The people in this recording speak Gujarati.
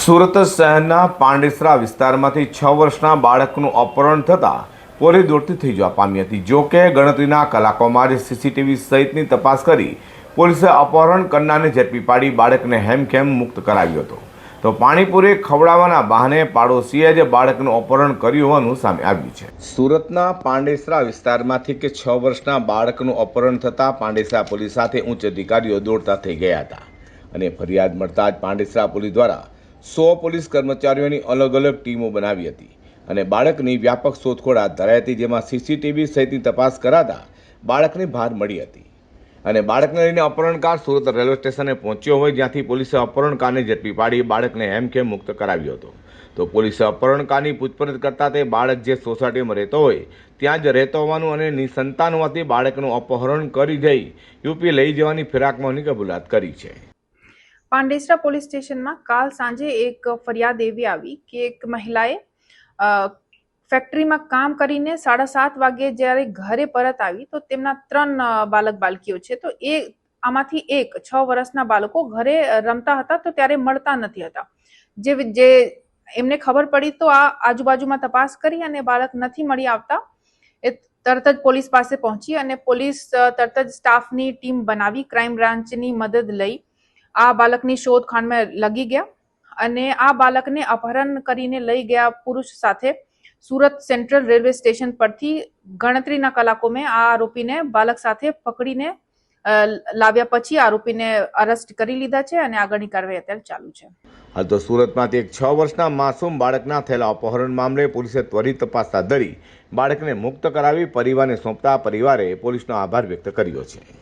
સુરત શહેરના પાંડેસરા વિસ્તારમાંથી છ વર્ષના બાળકનું અપહરણ થતાં પોલીસ દોડતી થઈ જવા પામી હતી. જો કે ગણતરીના કલાકોમાં જ સીસીટીવી સહિતની તપાસ કરી પોલીસે અપહરણ કરનારને ઝડપી પાડી બાળકને હેમખેમ મુક્ત કરાવ્યો હતો. તો પાણીપુરી ખવડાવવાના બહાને પાડોશીએ જ બાળકનું અપહરણ કર્યું હોવાનું સામે આવ્યું છે. સુરતના પાંડેસરા વિસ્તારમાંથી કે છ વર્ષના બાળકનું અપહરણ થતાં પાંડેસરા પોલીસ સાથે ઉચ્ચ અધિકારીઓ દોડતા થઈ ગયા હતા. અને ફરિયાદ મળતા જ પાંડેસરા પોલીસ દ્વારા સો પોલીસ કર્મચારીઓની અલગ અલગ ટીમો બનાવી હતી અને બાળકની વ્યાપક શોધખોળ હાથ ધરાઈ હતી, જેમાં સીસીટીવી સહિતની તપાસ કરાતા બાળકની બહાર મળી હતી. અને બાળકને લઈને અપહરણકાર સુરત રેલવે સ્ટેશને પહોંચ્યો હોય, જ્યાંથી પોલીસે અપહરણકારને ઝડપી પાડી બાળકને હેમખેમ મુક્ત કરાવ્યો હતો. તો પોલીસે અપહરણકારની પૂછપરછ કરતાં તે બાળક જે સોસાયટીમાં રહેતો હોય, ત્યાં જ રહેતો હોવાનું અને નિસંતાન હોવાથી બાળકનું અપહરણ કરી જઈ યુપી લઈ જવાની ફિરાકમાં કબૂલાત કરી છે. પાંડેસરા પોલીસ સ્ટેશનમાં કાલ સાંજે એક ફરિયાદ એવી આવી કે એક મહિલાએ ફેક્ટરીમાં કામ કરીને સાડા સાત વાગે જ્યારે ઘરે પરત આવી તો તેમના ત્રણ બાલક બાલકીઓ છે. તો એ આમાંથી એક છ વર્ષના બાળકો ઘરે રમતા હતા તો ત્યારે મળતા નથી હતા. જે જે એમને ખબર પડી તો આ આજુબાજુમાં તપાસ કરી અને બાળક નથી મળી આવતા. એ તરત જ પોલીસ પાસે પહોંચી અને પોલીસ તરત જ સ્ટાફની ટીમ બનાવી, ક્રાઇમ બ્રાન્ચની મદદ લઈ આ બાળકની શોધખાણમાં લગી ગયા અને આ બાળકને અપહરણ કરીને લઈ ગયા પુરુષ સાથે. સુરત સેન્ટ્રલ રેલવે સ્ટેશન પરથી ગણતરીના કલાકોમાં આ આરોપીને બાળક સાથે પકડીને લાવ્યા પછી આરોપીને અરેસ્ટ કરી લીધા છે અને આગળની કાર્યવાહી અત્યારે ચાલુ છે. હાલ તો સુરતમાંથી એક છ વર્ષના માસૂમ બાળકના થયેલા અપહરણ મામલે પોલીસે ત્વરિત તપાસ હાથ ધરી બાળકને મુક્ત કરાવી પરિવારને સોંપતા પરિવારે પોલીસનો આભાર વ્યક્ત કર્યો છે.